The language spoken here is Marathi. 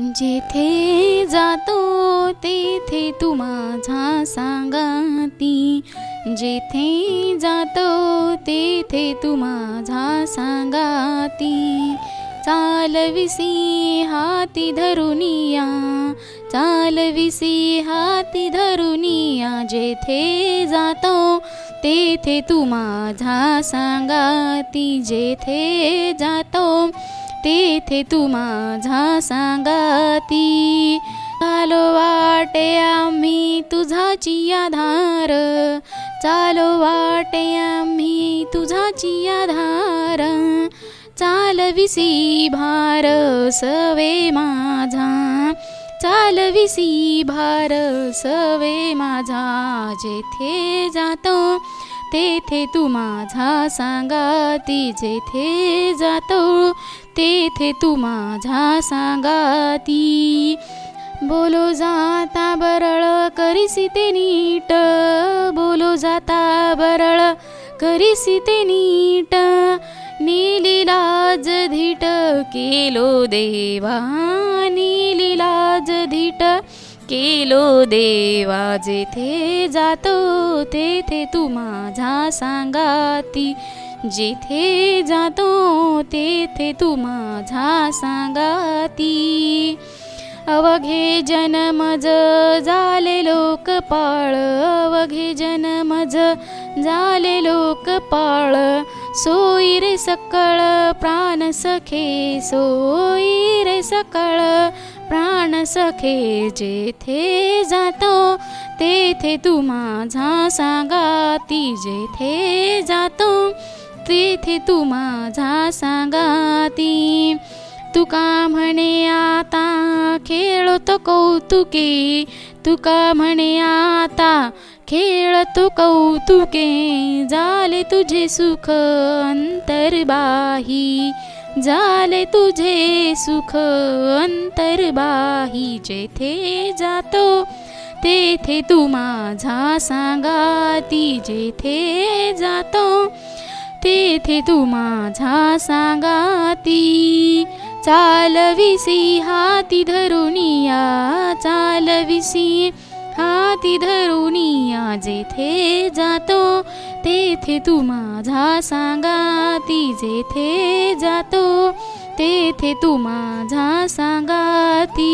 जेथे जातो तेथे तू माझा सांगाती. जेथे जातो तेथे तू माझा सांगाती. चालविसी हाती धरुनिया चालविसी हाती धरुनिया. जेथे जातो तेथे तू माझा सांगाती. जेथे जातो तेथे तू माझा सांगाती. चालो वाटे आम्ही तुझाची आधार. चालो वाटे आम्ही तुझाची आधार. चालविसी भार सवे माझा. चालविसी भार सवे माझा. जेथे जातो तेथे तू माझा सांगा ती जेथे जातो तेथे तू माझा सांगा ती. बोलो जाता बरळ करीसी ते नीट बोलो जाता बरळ करीसी ते नीट. नीलिलाज धीट केलो देवा नीलिलाज धीट केलो देवा जेथे जातो तेथे तू माझा सांगाती. जेथे जातो तेथे तू माझा सांगाती. अवघे जनमज झाले लोकपाळ अवघे जनमज झाले लोकपाळ. सोयी रे सकळ प्राण सखे सोयी रे सकळ प्राण सखे जेथे जातो तेथे तू माझा सांगाती जेथे जातो तेथे तू माझा सांगाती तुका म्हणे आता खेळतो कौतुके. तुका म्हणे आता खेळतो कौतुके. झाले तुझे सुख अंतर्बाही. झाले तुझे सुख अंतर्बाही जेथे जातो तेथे तू माझा सांगाती जेथे जातो तेथे तू माझा सांगाती. चालविसी हाती धरुनिया चालविसी हाती धरुनिया जेथे जातो तेथे तू माझा सांगा ती जेथे जातो तेथे तू माझा सांगा ती